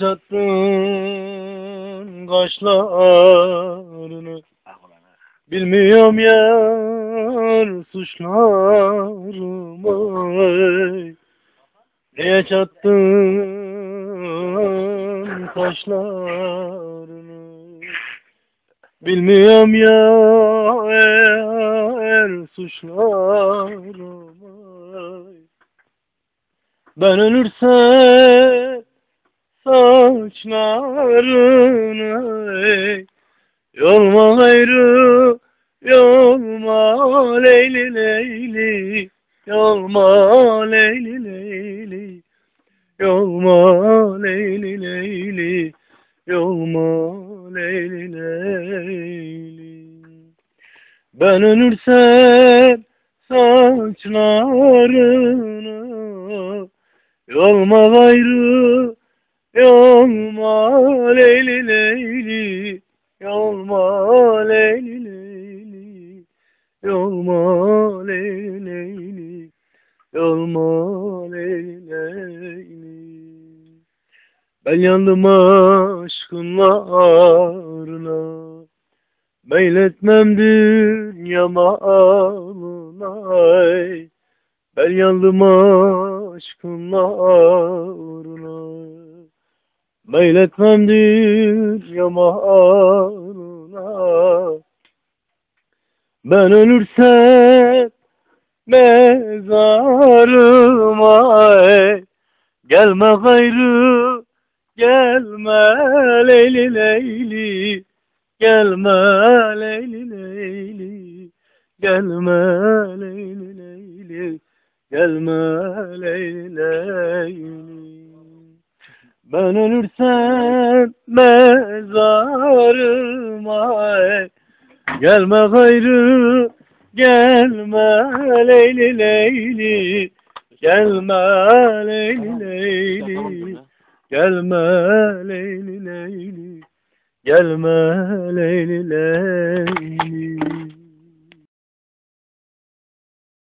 Çattın kaşlarını? Bilmiyorum yar suçlarımı Niye çattın kaşlarını? Bilmiyorum yar suçlarımı Ben ölürsem saçlarını Yolma gayrı yolma leyli leyli Yolma leyli leyli Yolma leyli leyli Yolma leyli leyli. Ben ölürsem saçlarını Yolma gayrı Yolma leyli leyli Yolma leyli leyli Yolma leyli leyli Yolma leyli leyli Ben yandım aşkınla ağrına Meyletmem dünya malına ey. Ben yandım aşkınla ağrına Meyletmem dünya malına Ben ölürsem mezarıma. Gelme gayrı gelme leyli leyli Gelme leyli leyli Gelme leyli leyli Gelme leyli leyli Ben ölürsem mezarıma. Gelme gayrı gelme leyli leyli. Gelme leyli leyli. Gelme leyli leyli. Gelme leyli leyli